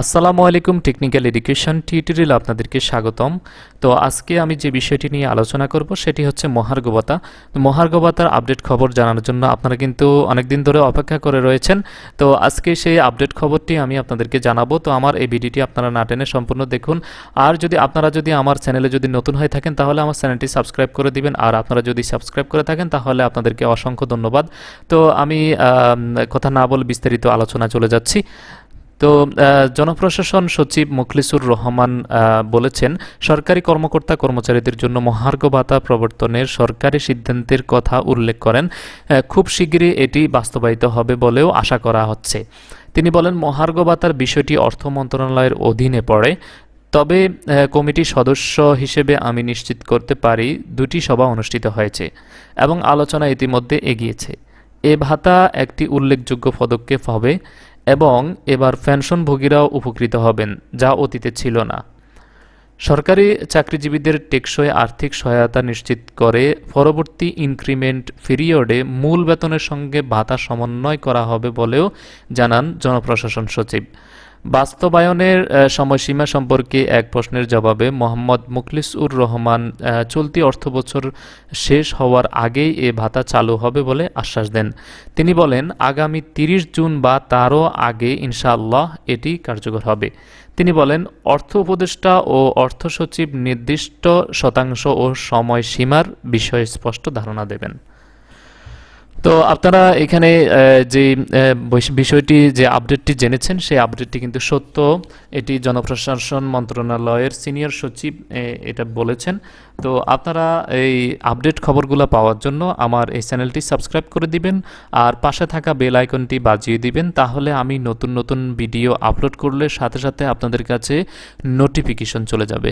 আসসালামু আলাইকুম, technical education tutorial আপনাদেরকে স্বাগতম। তো আজকে আমি যে বিষয়টি নিয়ে আলোচনা করব, সেটি হচ্ছে মহার্গবতা। মহার্গবতার আপডেট খবর জানার জন্য আপনারা কিন্তু অনেক দিন ধরে অপেক্ষা করে রয়েছেন। তো আজকে সেই আপডেট খবরটি আমি আপনাদেরকে জানাব। তো আমার এই ভিডিওটি আপনারা না টেনে সম্পূর্ণ দেখুন। আর যদি আপনারা যদি আমার চ্যানেলে যদি নতুন হয়ে থাকেন, তাহলে আমার চ্যানেলটি সাবস্ক্রাইব করে দিবেন। আর আপনারা যদি সাবস্ক্রাইব করে থাকেন, তাহলে আপনাদেরকে অসংখ্য ধন্যবাদ। তো আমি কথা না বলে বিস্তারিত আলোচনা চলে যাচ্ছি। তো জনপ্রশাসন সচিব মুখলিসুর রহমান বলেছেন, সরকারি কর্মকর্তা কর্মচারীদের জন্য মহার্ঘ ভাতা প্রবর্তনের সরকারি সিদ্ধান্তের কথা উল্লেখ করেন। খুব শিগগিরই এটি বাস্তবায়িত হবে বলেও আশা করা হচ্ছে। তিনি বলেন, মহার্ঘ ভাতার বিষয়টি অর্থ মন্ত্রণালয়ের অধীনে পড়ে। তবে কমিটির সদস্য হিসেবে আমি নিশ্চিত করতে পারি, দুটি সভা অনুষ্ঠিত হয়েছে এবং আলোচনা ইতিমধ্যে এগিয়েছে। এ ভাতা একটি উল্লেখযোগ্য পদক্ষেপ হবে এবং এবার পেনশনভোগীরাও উপকৃত হবেন, যা অতীতে ছিল না। সরকারি চাকরিজীবীদের টেকসই আর্থিক সহায়তা নিশ্চিত করে পরবর্তী ইনক্রিমেন্ট পিরিয়ডে মূল বেতনের সঙ্গে ভাতা সমন্বয় করা হবে বলেও জানান জনপ্রশাসন সচিব। বাস্তবায়নের সময়সীমা সম্পর্কে এক প্রশ্নের জবাবে মোহাম্মদ মুখলিসুর রহমান চলতি অর্থবছর শেষ হওয়ার আগেই এ ভাতা চালু হবে বলে আশ্বাস দেন। তিনি বলেন, আগামী তিরিশ জুন বা তারও আগে ইনশাআল্লাহ এটি কার্যকর হবে। তিনি বলেন, অর্থ উপদেষ্টা ও অর্থ সচিব নির্দিষ্ট শতাংশ ও সময়সীমার বিষয়ে স্পষ্ট ধারণা দেবেন। তো আপনারা এখানে যে বিষয়টি যে আপডেটটি জেনেছেন, সেই আপডেটটি কিন্তু সত্য। এটি জনপ্রশাসন মন্ত্রণালয়ের সিনিয়র সচিব এটা বলেছেন। তো আপনারা এই আপডেট খবরগুলো পাওয়ার জন্য আমার এই চ্যানেলটি সাবস্ক্রাইব করে দিবেন আর পাশে থাকা বেল আইকনটি বাজিয়ে দিবেন, তাহলে আমি নতুন নতুন ভিডিও আপলোড করলে সাথে সাথে আপনাদের কাছে নোটিফিকেশন চলে যাবে।